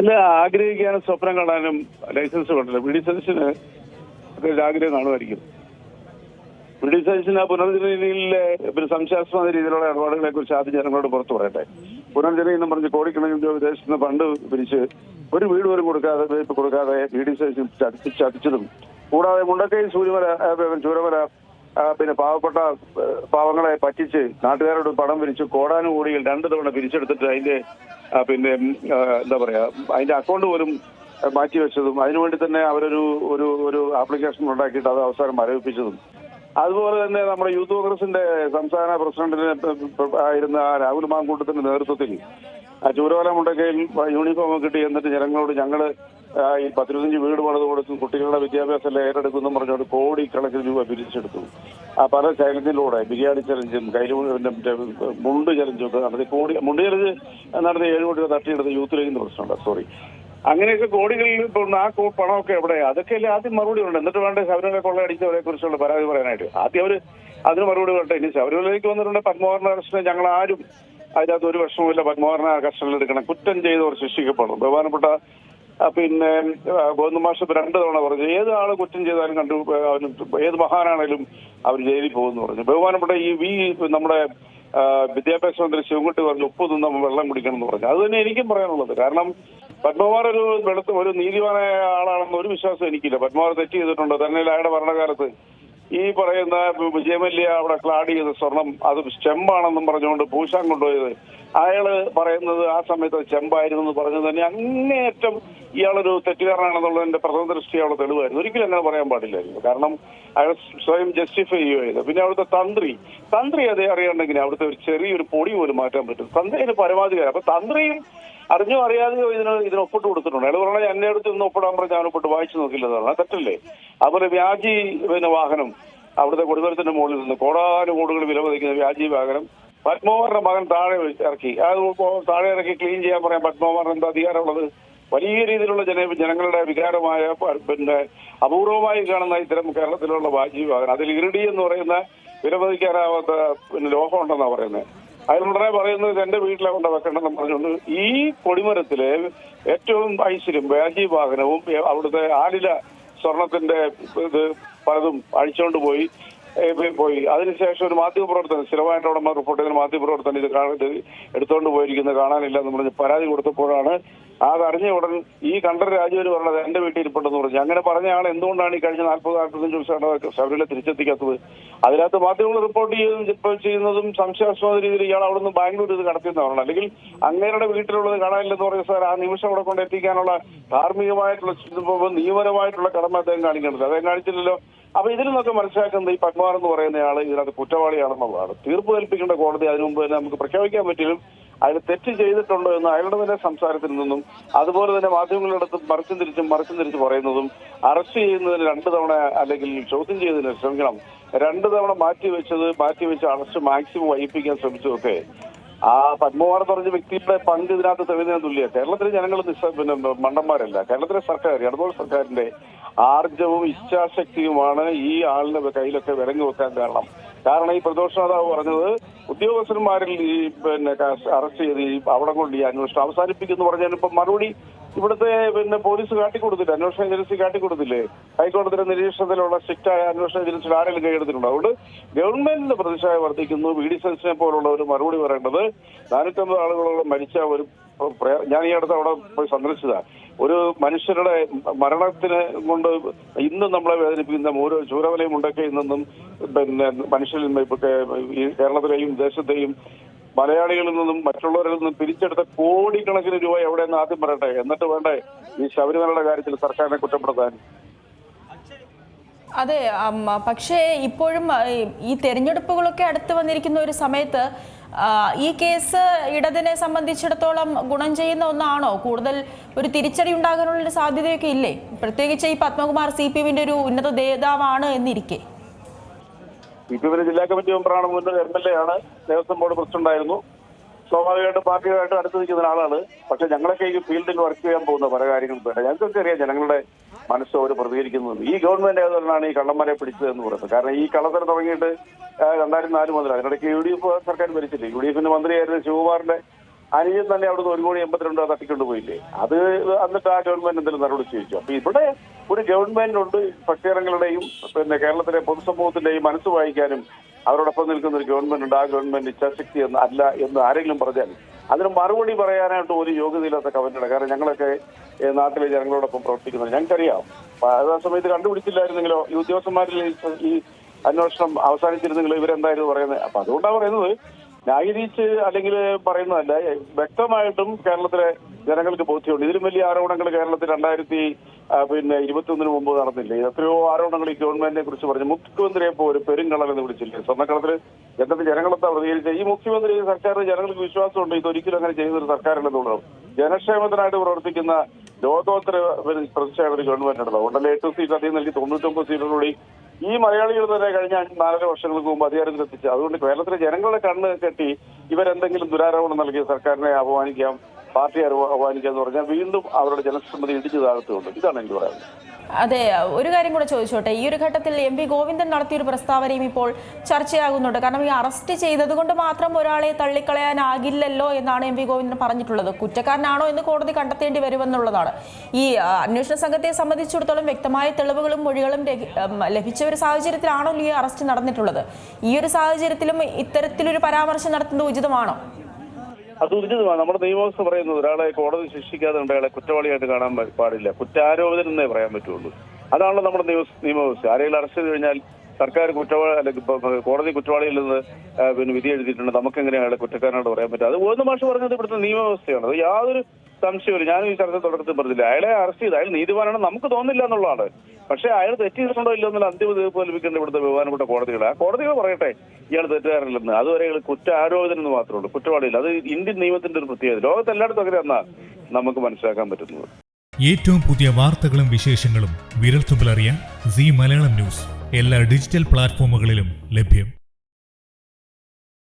ഇല്ല ആഗ്രഹിക്കാനും സ്വപ്നം കാണാനും ലൈസൻസ് കൊണ്ടല്ലോ. വി ഡി സതീശന് ആഗ്രഹം കാണുമായിരിക്കും. വി ഡി ആ പുനർജനയിലെ പിന്നെ സംശയാസ്പദ രീതിയിലുള്ള ഇടപാടുകളെ കുറിച്ച് ആദ്യം ജനങ്ങളോട് പുറത്തു പറയട്ടെ. പുനർജനി എന്ന് പറഞ്ഞ് കോടിക്കണക്കിന് രൂപ വിദേശത്ത് നിന്ന് ഫണ്ട് പിരിച്ച് ഒരു വീട് പോലും കൊടുക്കാതെ കൊടുക്കാതെ വി ഡി സതീശൻ ചതിച്ച് ചതിച്ചതും. കൂടാതെ മുണ്ടക്കൈ സൂര്യമല ചൂരമല പിന്നെ പാവപ്പെട്ട പാവങ്ങളെ പറ്റിച്ച് നാട്ടുകാരോട് പണം പിരിച്ച് കോടാനുകൂടിയിൽ രണ്ട് തവണ പിരിച്ചെടുത്തിട്ട് അതിന്റെ പിന്നെ എന്താ പറയാ അതിന്റെ അക്കൗണ്ട് പോലും മാറ്റിവെച്ചതും അതിനുവേണ്ടി തന്നെ അവരൊരു ഒരു ഒരു ആപ്ലിക്കേഷൻ ഉണ്ടാക്കിയിട്ട് അത് അവസാനം മരവിപ്പിച്ചതും. അതുപോലെ തന്നെ നമ്മുടെ യൂത്ത് കോൺഗ്രസിന്റെ സംസ്ഥാന പ്രസിഡന്റിന് ആയിരുന്ന രാഹുൽ മാങ്കൂട്ടത്തിന്റെ നേതൃത്വത്തിൽ ആ ചൂരവല മുണ്ടക്കയിൽ യൂണിഫോം കിട്ടി എന്നിട്ട് ജനങ്ങളോട് ഞങ്ങൾ ഈ പത്തിരുപത്തഞ്ച് വീട് പണിത് കൊടുക്കും കുട്ടികളുടെ വിദ്യാഭ്യാസം ഏറ്റെടുക്കുന്നു പറഞ്ഞുകൊണ്ട് കോടിക്കണക്കിന് രൂപ പിരിച്ചെടുത്തു. ആ പല ചലഞ്ചിലൂടെ ബിരിയാണി ചലഞ്ചും കയ്യിൽ മുണ്ട് ചലഞ്ചും ഒക്കെ നടത്തി കോടി മുണ്ട് ചലഞ്ച് നടത്തി ഏഴ് കോടി തട്ടിയെടുത്ത യൂത്ത് ലീഗിന്റെ പ്രശ്നമുണ്ട് സോറി അങ്ങനെയൊക്കെ കോടികളിൽ ഇപ്പോൾ ആ പണമൊക്കെ എവിടെ അതൊക്കെ അല്ലേ ആദ്യം മറുപടി ഉണ്ട് എന്നിട്ട് വേണ്ട ശബരിമല കൊള്ളയടിച്ചവരെ കുറിച്ചുള്ള പരാതി പറയാനായിട്ട്. ആദ്യം അവർ അതിന് മറുപടി പറയട്ടെ. ഇനി ശബരിമലയിലേക്ക് വന്നിട്ടുണ്ട് പത്മകുമാറിന്റെ അറസ്റ്റിനെ ഞങ്ങൾ ആരും അതിനകത്ത് ഒരു വർഷവുമില്ല പത്മകുമാറിനെ എടുക്കണം. കുറ്റം ചെയ്തവർ ശിക്ഷിക്കപ്പെടും. ബഹുമാനപ്പെട്ട പിന്നെ ആ, രണ്ട് തവണ പറഞ്ഞു ഏത് ആൾ കുറ്റം ചെയ്താലും കണ്ടു അവന് ഏത് മഹാനാണേലും അവർ ജയിലിൽ പോകുമെന്ന് പറഞ്ഞു. ബഹുമാനപ്പെട്ട ഈ വി നമ്മുടെ വിദ്യാഭ്യാസ മന്ത്രി ശിവൻകുട്ടി പറഞ്ഞു ഉപ്പ് തിന്ന വെള്ളം കുടിക്കണം എന്ന് പറഞ്ഞു. അത് തന്നെ എനിക്കും പറയാനുള്ളത്. കാരണം പത്മകുമാർ ഒരു വെളുത്ത ഒരു നീതിവാനായ ആളാണെന്ന് ഒരു വിശ്വാസം എനിക്കില്ല. പത്മകുമാർ തെറ്റ് ചെയ്തിട്ടുണ്ട്. തന്നെ അയാളുടെ ഭരണകാലത്ത് ഈ പറയുന്ന വിജയമല്യ അവിടെ ക്ലാഡ് ചെയ്ത സ്വർണം അത് ചെമ്പാണെന്നും പറഞ്ഞുകൊണ്ട് പൂശാൻ കൊണ്ടുപോയത്. അയാൾ പറയുന്നത് ആ സമയത്ത് ചെമ്പായിരുന്നു എന്ന് പറഞ്ഞത് തന്നെ അങ്ങേയറ്റം ഇയാളൊരു തെറ്റുകാരനാണെന്നുള്ളതിന്റെ പ്രഥമ ദൃഷ്ടി അവിടെ തെളിവായിരുന്നു. ഒരിക്കലും അങ്ങനെ പറയാൻ പാടില്ലായിരുന്നു. കാരണം അയാൾ സ്വയം ജസ്റ്റിഫൈ ചെയ്യുകയത് പിന്നെ അവിടുത്തെ തന്ത്രി. തന്ത്രി അതേ അറിയണമെങ്കിൽ അവിടുത്തെ ഒരു ചെറിയൊരു പൊടി പോലും മാറ്റാൻ പറ്റും. തന്ത്രിന് പരമാധികാരം. അപ്പൊ തന്ത്രിയും അറിഞ്ഞോ അറിയാതെയോ ഇതിന് ഇതിന് ഒപ്പിട്ട് കൊടുത്തിട്ടുണ്ട്. അയാൾ പറഞ്ഞാൽ എന്നെ അടുത്ത് നിന്ന് ഒപ്പിടാൻ പറഞ്ഞ ഞാൻ ഒപ്പിട്ട് വായിച്ചു നോക്കില്ലതാണ് പറഞ്ഞാൽ തെറ്റല്ലേ? അതുപോലെ വ്യാജി പിന്നെ വാഹനം അവിടുത്തെ കൊടുവരത്തിന്റെ മുകളിൽ നിന്ന് കോടാനുകോടുകൾ വില മതിക്കുന്ന വ്യാജി വാഹനം പത്മകുമാറിന്റെ മകൻ താഴെ ഇറക്കി. അത് താഴെ ഇറക്കി ക്ലീൻ ചെയ്യാൻ പറയാൻ പത്മകുമാറിന് എന്താ അധികാരമുള്ളത്? വലിയ രീതിയിലുള്ള ജന ജനങ്ങളുടെ വികാരമായ പിന്നെ അപൂർവമായി കാണുന്ന ഇത്തരം കേരളത്തിലുള്ള വാജി വാഹനം. അതിൽ ഇറിഡി എന്ന് പറയുന്ന വിലമതിക്കാനാവാത്ത പിന്നെ ലോഹം ഉണ്ടെന്നാണ് അതിനുടനെ പറയുന്നത് എന്റെ വീട്ടിലെ കൊണ്ട് വെക്കണമെന്ന് പറഞ്ഞുകൊണ്ട് ഈ കൊടിമരത്തിലെ ഏറ്റവും ഐശ്വര്യം വേജി വാഹനവും അവിടുത്തെ ആലില സ്വർണത്തിന്റെ ഇത് പലതും അഴിച്ചുകൊണ്ട് പോയി പോയി- അതിനുശേഷം ഒരു മാധ്യമപ്രവർത്തകൻ സ്ഥിരമായിട്ട് അവിടെ റിപ്പോർട്ട് മാധ്യമപ്രവർത്തകൻ ഇത് ഇത് എടുത്തുകൊണ്ട് പോയിരിക്കുന്നത് കാണാനില്ല എന്ന് പറഞ്ഞ് പരാതി കൊടുത്തപ്പോഴാണ് അത് അറിഞ്ഞ ഉടൻ ഈ കണ്ടർ രാജുവിന് പറഞ്ഞത് എന്റെ വീട്ടിൽ ഇരിപ്പുണ്ടെന്ന് പറഞ്ഞു. അങ്ങനെ പറഞ്ഞ ആൾ എന്തുകൊണ്ടാണ് ഈ കഴിഞ്ഞ നാൽപ്പത് നാൽപ്പത്തഞ്ച് ദിവസമായിട്ട് ശബരിമല തിരിച്ചെത്തിക്കാത്തത്? അതിനകത്ത് മാധ്യമങ്ങൾ റിപ്പോർട്ട് ചെയ്യുന്നതും ചെയ്യുന്നതും സംശയാസ്പദ രീതിയിൽ ഇയാൾ അവിടെ നിന്ന് ബാംഗ്ലൂർ ഇത് കടത്തിയെന്നാണ് അല്ലെങ്കിൽ അങ്ങേരുടെ വീട്ടിലുള്ളത് കാണാനില്ലെന്ന് പറഞ്ഞ സാർ ആ നിമിഷം അവിടെ കൊണ്ട് എത്തിക്കാനുള്ള ധാർമ്മികമായിട്ടുള്ള നിയമപരമായിട്ടുള്ള കടമ അദ്ദേഹം കാണിക്കേണ്ടത് അദ്ദേഹം കാണിച്ചില്ലല്ലോ. അപ്പൊ ഇതിൽ നിന്നൊക്കെ മനസ്സിലാക്കുന്നത് ഈ പത്മാർ എന്ന് പറയുന്ന ആൾ ഇതിനകത്ത് കുറ്റവാളിയാണെന്നുള്ളതാണ്. തീർപ്പ് കൽപ്പിക്കേണ്ട കോടതി അതിനു മുമ്പ് തന്നെ നമുക്ക് പ്രഖ്യാപിക്കാൻ പറ്റിയും അതിന് തെറ്റ് ചെയ്തിട്ടുണ്ടോ എന്ന് അയാളുടെ തന്നെ സംസാരത്തിൽ നിന്നും അതുപോലെ തന്നെ മാധ്യമങ്ങളുടെ അടുത്ത് മറിച്ചും തിരിച്ചും മറിച്ചും തിരിച്ച് പറയുന്നതും അറസ്റ്റ് ചെയ്യുന്നതിന് രണ്ട് തവണ അല്ലെങ്കിൽ ചോദ്യം ചെയ്തതിന് ശ്രമിക്കണം. രണ്ട് തവണ മാറ്റിവെച്ചത് മാറ്റിവെച്ച് അറസ്റ്റ് മാക്സിമം വഹിപ്പിക്കാൻ ശ്രമിച്ചതൊക്കെ ആ പത്മകുമാർ പറഞ്ഞ വ്യക്തിയുടെ പങ്ക് ഇതിനകത്ത് തെളിഞ്ഞ തുല്യ. കേരളത്തിലെ ജനങ്ങൾ നിസ്സ പിന്നെ മണ്ടന്മാരല്ല. കേരളത്തിലെ സർക്കാർ ഇടതുപോലെ സർക്കാരിന്റെ ആർജവും ഇച്ഛാശക്തിയുമാണ് ഈ ആളിന്റെ കയ്യിലൊക്കെ വിലങ്ങി വെക്കാൻ കാരണം. കാരണം ഈ പ്രതിപക്ഷ നേതാവ് പറഞ്ഞത് ഉദ്യോഗസ്ഥന്മാരിൽ ഈ പിന്നെ അറസ്റ്റ് ചെയ്ത് ഈ അവിടെ കൊണ്ട് ഈ അന്വേഷണം അവസാനിപ്പിക്കുന്നു പറഞ്ഞാൽ ഇപ്പൊ മറുപടി ഇവിടുത്തെ പിന്നെ പോലീസ് കാട്ടിക്കൊടുത്തില്ല. അന്വേഷണ ഏജൻസി കാട്ടിക്കൊടുത്തില്ലേ? ഹൈക്കോടതിയുടെ നിരീക്ഷണത്തിലുള്ള സ്ട്രിക്റ്റായ അന്വേഷണ ഏജൻസി ആരെങ്കിലും കൈയെടുത്തിട്ടുണ്ട് അതുകൊണ്ട് ഗവൺമെന്റിന്റെ പ്രതിഷേധ വർദ്ധിക്കുന്നു. വി ഡി സെൻസിനെ പോലുള്ള ഒരു മറുപടി പറയേണ്ടത് നാനൂറ്റമ്പത് ആളുകളോളം മരിച്ച ഒരു ഞാൻ ഈ അടുത്ത് അവിടെ പോയി സന്ദർശിച്ചതാ. ഒരു മനുഷ്യരുടെ മരണത്തിന് കൊണ്ട് ഇന്ന് നമ്മളെ വേദനിപ്പിക്കുന്ന ഓരോ ചൂരവലയും ഉണ്ടൊക്കെ ഇന്നും പിന്നെ മനുഷ്യരിൽ കേരളത്തിലെയും ദേശത്തെയും മലയാളികളിൽ നിന്നും മറ്റുള്ളവരിൽ നിന്നും പിരിച്ചെടുത്ത കോടിക്കണക്കിന് രൂപ എവിടെയെന്ന് ആദ്യം പറയട്ടെ എന്നിട്ട് വേണ്ടേ ഈ ശബരിമലയുടെ കാര്യത്തിൽ സർക്കാരിനെ കുറ്റപ്പെടുത്താൻ? അതെ പക്ഷേ ഇപ്പോഴും ഈ- തെരഞ്ഞെടുപ്പുകളൊക്കെ അടുത്ത് വന്നിരിക്കുന്ന ഒരു സമയത്ത് ഈ കേസ് ഇടതിനെ സംബന്ധിച്ചിടത്തോളം ഗുണം ചെയ്യുന്ന ഒന്നാണോ? കൂടുതൽ ഒരു തിരിച്ചടി ഉണ്ടാകാനുള്ള സാധ്യതയൊക്കെ ഇല്ലേ? പ്രത്യേകിച്ച് ഈ പത്മകുമാർ സി പി എമ്മിന്റെ ഒരു ഉന്നത നേതാവാണ് എന്നിരിക്കെ. സി പി എമ്മിന്റെ ജില്ലാ കമ്മിറ്റി മെമ്പറാണ് മുൻ എം എൽ എ ആണ്. ദേവസ്വം ബോർഡ് പ്രസിഡന്റായിരുന്നു സ്വാഭാവികമായിട്ടും പാർട്ടിയുമായിട്ട് അടുത്ത് നിൽക്കുന്ന ആളാണ്. പക്ഷെ ഞങ്ങളൊക്കെ ഈ ഫീൽഡിൽ വർക്ക് ചെയ്യാൻ പോകുന്ന പല കാര്യങ്ങളും വേണ്ട. ഞങ്ങൾക്കൊക്കെ അറിയാം ജനങ്ങളുടെ മനസ്സ് അവർ പ്രതികരിക്കുന്നത് ഈ ഗവൺമെന്റ് ഏതാണ് ഈ കള്ളന്മാരെ പിടിച്ചത് എന്ന് പറയുന്നത്? കാരണം ഈ കള്ളത്തരം തുടങ്ങിയിട്ട് രണ്ടായിരത്തി നാല് മുതൽ അതിനിടയ്ക്ക് യു ഡി എഫ് സർക്കാർ ഭരിച്ചില്ല? യു ഡി എഫിന്റെ മന്ത്രിയായിരുന്ന ശിവകുമാറിന്റെ അനുജൻ തന്നെ അവിടുന്ന് ഒരു കോടി എൺപത്തിരണ്ട് രൂപ തട്ടിക്കൊണ്ട് പോയില്ലേ? അത് എന്നിട്ട് ആ ഗവൺമെന്റ് എന്തെങ്കിലും നടപടി സ്വീകരിച്ചു? അപ്പൊ ഇവിടെ ഒരു ഗവൺമെന്റുണ്ട് ഉണ്ട് ഭക്തജനങ്ങളുടെയും പിന്നെ കേരളത്തിലെ പൊതുസമൂഹത്തിന്റെയും മനസ്സ് വായിക്കാനും അവരോടൊപ്പം നിൽക്കുന്ന ഒരു ഗവൺമെന്റ് ഉണ്ട്. ആ ഗവൺമെന്റ് ഇച്ഛാശക്തി എന്ന് അല്ല എന്ന് ആരെങ്കിലും പറഞ്ഞാൽ അതിന് മറുപടി പറയാനായിട്ട് ഒരു യോഗ്യതയില്ലാത്ത കമന്റാണ് കാരണം ഞങ്ങളൊക്കെ നാട്ടിലെ ജനങ്ങളോടൊപ്പം പ്രവർത്തിക്കുന്നത്. ഞങ്ങൾക്കറിയാം. ആ സമയത്ത് കണ്ടുപിടിച്ചില്ലായിരുന്നെങ്കിലോ ഈ ഉദ്യോഗസ്ഥന്മാരിൽ ഈ അന്വേഷണം അവസാനിച്ചിരുന്നെങ്കിലോ ഇവരെന്തായിരുന്നു പറയുന്നത്? അപ്പൊ അതുകൊണ്ടാണ് പറയുന്നത് ന്യായീകരിച്ച് അല്ലെങ്കിൽ പറയുന്നതല്ല വ്യക്തമായിട്ടും കേരളത്തിലെ ജനങ്ങൾക്ക് ബോധ്യമുണ്ട്. ഇതിലും വലിയ ആരോപണങ്ങൾ കേരളത്തിൽ രണ്ടായിരത്തി പിന്നെ ഇരുപത്തിയൊന്നിന് മുമ്പ് നടന്നില്ലേ? എത്രയോ ആരോപണങ്ങൾ ഈ ഗവൺമെന്റിനെ കുറിച്ച് പറഞ്ഞു. മുഖ്യമന്ത്രിയെ ഒരു പെരുങ്കള്ളൻ എന്ന് വിളിച്ചില്ലേ? സ്വർണക്കളത്തിൽ എന്തൊക്കെ ജനങ്ങളെത്താ പ്രതികരിച്ച? ഈ മുഖ്യമന്ത്രി സർക്കാരിന് ജനങ്ങൾക്ക് വിശ്വാസമുണ്ട്. ഇതൊരിക്കലും അങ്ങനെ ചെയ്യുന്ന ഒരു സർക്കാരല്ലെന്നുള്ളത് ജനക്ഷേമത്തിനായിട്ട് പ്രവർത്തിക്കുന്ന ലോകോത്തര പ്രതിഷ്ഠയാണ് ഒരു ഗവൺമെന്റ് ഉണ്ടല്ലോ അതുകൊണ്ടല്ലേ എട്ട് സീറ്റ് അധികം നൽകി തൊണ്ണൂറ്റൊമ്പത് സീറ്റുകൂടി ഈ മലയാളികൾ തന്നെ കഴിഞ്ഞ നാലര വർഷങ്ങൾക്ക് മുമ്പ് അധികാരത്തിലെത്തിച്ച് അതുകൊണ്ട് കേരളത്തിലെ ജനങ്ങളുടെ കണ്ണ് കെട്ടി ഇവരെന്തെങ്കിലും ദുരാരോപണം നൽകിയ സർക്കാരിനെ അപമാനിക്കാം. പാർട്ടിയെ അപമാനിക്കാം എന്ന് പറഞ്ഞാൽ വീണ്ടും അവരുടെ ജനസമ്മതി ഇടിച്ചു താഴ്ത്തുകൊണ്ട്. ഇതാണ് എനിക്ക് പറയുന്നത് അതെ ഒരു കാര്യം കൂടെ ചോദിച്ചോട്ടെ. ഈ ഒരു ഘട്ടത്തിൽ എം വി ഗോവിന്ദൻ നടത്തിയൊരു പ്രസ്താവനയും ഇപ്പോൾ ചർച്ചയാകുന്നുണ്ട്. കാരണം ഈ അറസ്റ്റ് ചെയ്തത് കൊണ്ട് മാത്രം ഒരാളെ തള്ളിക്കളയാനാകില്ലല്ലോ എന്നാണ് എം വി ഗോവിന്ദൻ പറഞ്ഞിട്ടുള്ളത്. കുറ്റക്കാരനാണോ എന്ന് കോടതി കണ്ടെത്തേണ്ടി വരുമെന്നുള്ളതാണ്. ഈ അന്വേഷണ സംഘത്തെ സംബന്ധിച്ചിടത്തോളം വ്യക്തമായ തെളിവുകളും മൊഴികളും ലഭിച്ച ഒരു സാഹചര്യത്തിലാണോ ഈ അറസ്റ്റ് നടന്നിട്ടുള്ളത്. ഈ ഒരു സാഹചര്യത്തിലും ഇത്തരത്തിലൊരു പരാമർശം നടത്തുന്നത് ഉചിതമാണോ? അത് ഉചിതമാണ് നമ്മുടെ നിയമവ്യവസ്ഥ പറയുന്നത് ഒരാളെ കോടതി ശിക്ഷിക്കാതെ അയാളെ കുറ്റവാളിയായിട്ട് കാണാൻ പാടില്ല. കുറ്റാരോപണം എന്നേ പറയാൻ പറ്റുള്ളൂ. അതാണല്ലോ നമ്മുടെ നിയമ നിയമവ്യവസ്ഥ. ആരെങ്കിലും അറസ്റ്റ് ചെയ്ത് കഴിഞ്ഞാൽ സർക്കാർ കുറ്റവാളി അല്ലെങ്കിൽ കോടതി കുറ്റവാളിയിൽ നിന്ന് പിന്നെ വിധി എഴുതിയിട്ടുണ്ട്. നമുക്ക് എങ്ങനെയാണ് അയാളെ കുറ്റക്കാരനോട് പറയാൻ പറ്റുക? അത് ഒന്ന് മാഷ് പറഞ്ഞത് ഇവിടുത്തെ നിയമവ്യവസ്ഥയാണ്. അത് യാതൊരു സംശയമില്ല ഞാനും ഈ ചർച്ച തുടക്കത്തിൽ പറഞ്ഞില്ല. അയാളെ അറസ്റ്റ് ചെയ്ത് അയാൾ നീതിമാനാണ് നമുക്ക് തോന്നില്ല എന്നുള്ളതാണ്. പക്ഷേ അയാൾ തെറ്റിയിട്ടുണ്ടോ ഇല്ലോ എന്നുള്ള അന്തിമ തീർപ്പ് ലഭിക്കേണ്ട ഇവിടുത്തെ ബഹുമാനപ്പെട്ട കോടതികൾ ആ കോടതികൾ പറയട്ടെ ഇയാൾ തെറ്റുകാരല്ലെന്ന് അതുവരെ ഇയാൾ കുറ്റ ആരോപണം എന്ന് മാത്രമേ ഉള്ളൂ കുറ്റവാളിയില്ല. അത് ഇന്ത്യൻ നിയമത്തിന്റെ ഒരു പ്രത്യേകത. ലോകത്തെല്ലായിടത്തും അങ്ങനെ എന്നാ നമുക്ക് മനസ്സിലാക്കാൻ പറ്റുന്നത്. ഏറ്റവും പുതിയ വാർത്തകളും വിശേഷങ്ങളും വിരൽത്തുമ്പിലറിയാൻ സി മലയാളം ന്യൂസ്. എല്ലാ ഡിജിറ്റൽ പ്ലാറ്റ്ഫോമുകളിലും ലഭ്യം.